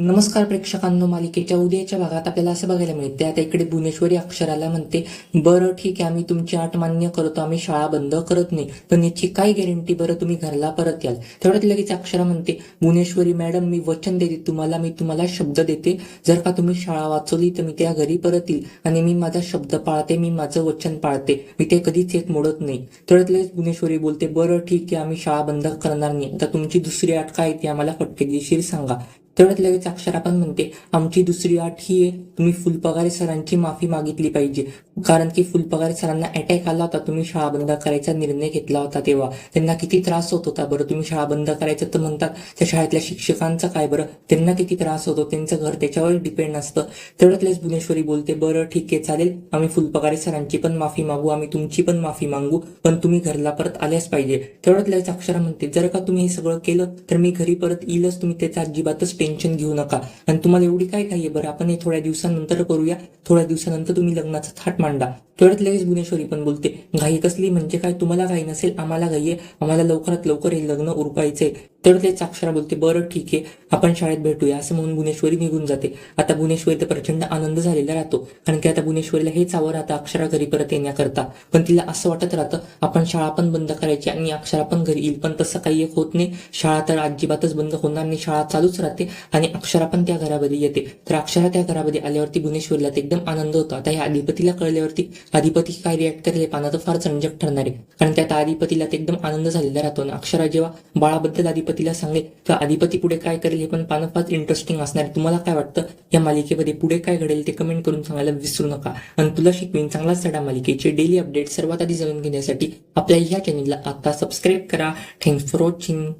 नमस्कार प्रेक्षकांनो मालिकेच्या उद्याच्या भागात आपल्याला असं बघायला मिळते आता इकडे भुवनेश्वरी अक्षराला म्हणते बरं ठीक आहे आम्ही तुमची आठ मान्य करतो आम्ही शाळा बंद करत नाही. पण याची काय गॅरंटी बरं तुम्ही घरला परत याल. तेवढ्यात लगेच अक्षरा म्हणते भुवनेश्वरी मॅडम मी वचन देते तुम्हाला मी तुम्हाला शब्द देते. जर का तुम्ही शाळा वाचवली तर मी त्या घरी परत येईल आणि मी माझा शब्द पाळते मी माझं वचन पाळते. मी ते कधीच येत मोडत नाही. तेवढ्यात लगेच भुवनेश्वरी बोलते बरं ठीक आहे आम्ही शाळा बंद करणार नाही. आता तुमची दुसरी अट काय आहे ती आम्हाला फटकेदेशीर सांगा. तेवढ्यात लगेच अक्षरा पण म्हणते आमची दुसरी अट ही आहे. तुम्ही फुलपगारे सरांची माफी मागितली पाहिजे. कारण की फुलपगारे सरांना अटॅक आला होता. तुम्ही शाळा बंद करायचा निर्णय घेतला होता तेव्हा. त्यांना किती त्रास होत होता बरं? तुम्ही शाळा बंद करायचं तर म्हणतात त्या शाळेतल्या शिक्षकांचा काय बरं? त्यांना किती त्रास होतो त्यांचं घर त्याच्यावर डिपेंड असतं. तेवढ्यात लगेच भुवनेश्वरी बोलते बरं ठीक आहे चालेल. आम्ही फुलपगारे सरांची पण माफी मागू. आम्ही तुमची पण माफी मागू. पण तुम्ही घरला परत आल्याच पाहिजे. तेवढ्यात लगेच अक्षरा म्हणते जर का तुम्ही हे सगळं केलं तर मी घरी परत येईलच. तुम्ही त्याचा अजिबातच टेन्शन घेऊ नका. आणि तुम्हाला एवढी काय काही आहे? बरं आपण हे थोड्या दिवसानंतर करूया. थोड्या दिवसानंतर तुम्ही लग्नाचा थाट मांडा. तेवढ्यात लगेच गुणेश्वरी पण बोलते घाई कसली? म्हणजे काय? तुम्हाला घाई नसेल? आम्हाला घाई आहे. आम्हाला लवकरात लवकर हे लग्न उरकायचंय. तेवढ्यात लगेच अक्षरा बोलते बरं ठीक आहे. आपण शाळेत भेटूया. असं म्हणून गुणेश्वरी निघून जाते. आता भुवनेश्वरी तर प्रचंड आनंद झालेला राहतो. कारण की आता भुवनेश्वरीला हेच आवड आता अक्षरा घरी परत येण्याकरता. पण तिला असं वाटत राहतं आपण शाळा पण बंद करायची आणि अक्षरा पण घरी येईल. पण तसं काही एक होत नाही. शाळा तर अजिबातच बंद होणार नाही. शाळा चालूच राहते आणि अक्षरा पण त्या घरामध्ये येते. तर अक्षरा त्या घरामध्ये आल्यावरती गुणेश्वरीला तर एकदम आनंद होतो. आता या अधिपतीला कळल्यावरती अधिपती काय रिॲक्ट करेल हे पाहणं तर फार संजक ठरणार आहे. कारण त्यात अधिपतीला ते एकदम आनंद झालेला राहतो. आणि अक्षरा जेव्हा बाळाबद्दल अधिपतीला सांगेल तेव्हा अधिपती पुढे काय करेल हे पण पाहणं फार इंटरेस्टिंग असणार आहे. तुम्हाला काय वाटतं या मालिकेमध्ये पुढे काय घडेल ते कमेंट करून सांगायला विसरू नका. आणि तुला शिकवीन चांगलाच सडा मालिकेचे डेली अपडेट सर्वात आधी जाणून घेण्यासाठी आपल्या ह्या चॅनलला आता सबस्क्राईब करा. Thanks for watching